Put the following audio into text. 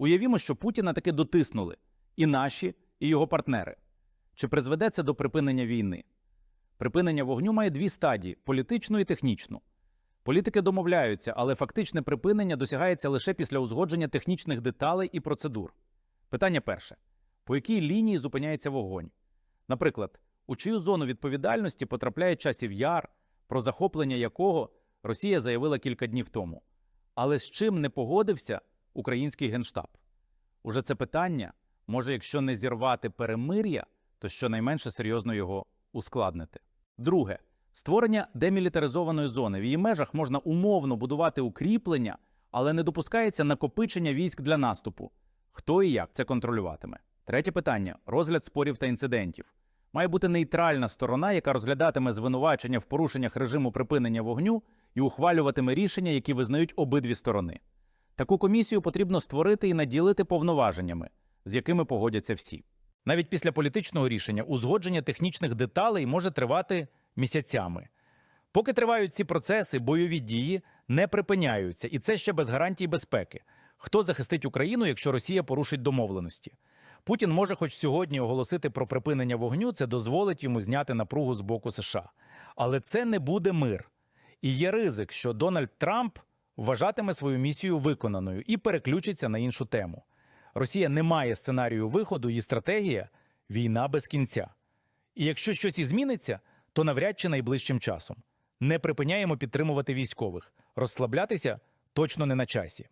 Уявімо, що Путіна таки дотиснули і наші, і його партнери. Чи призведе це до припинення війни? Припинення вогню має дві стадії політичну і технічну. Політики домовляються, але фактичне припинення досягається лише після узгодження технічних деталей і процедур. Питання перше: по якій лінії зупиняється вогонь? Наприклад, у чию зону відповідальності потрапляє часів яр, про захоплення якого Росія заявила кілька днів тому. Але з чим не погодився український генштаб? Уже це питання може, якщо не зірвати перемир'я, то щонайменше серйозно його ускладнити. Друге створення демілітаризованої зони. В її межах можна умовно будувати укріплення, але не допускається накопичення військ для наступу. Хто і як це контролюватиме? Третє питання розгляд спорів та інцидентів. Має бути нейтральна сторона, яка розглядатиме звинувачення в порушеннях режиму припинення вогню і ухвалюватиме рішення, які визнають обидві сторони. Таку комісію потрібно створити і наділити повноваженнями, з якими погодяться всі. Навіть після політичного рішення узгодження технічних деталей може тривати місяцями. Поки тривають ці процеси, бойові дії не припиняються, і це ще без гарантій безпеки. Хто захистить Україну, якщо Росія порушить домовленості? Путін може хоч сьогодні оголосити про припинення вогню, це дозволить йому зняти напругу з боку США. Але це не буде мир. І є ризик, що Дональд Трамп вважатиме свою місію виконаною і переключиться на іншу тему. Росія не має сценарію виходу, і стратегія війна без кінця. І якщо щось і зміниться, то навряд чи найближчим часом. Не припиняємо підтримувати військових, розслаблятися точно не на часі.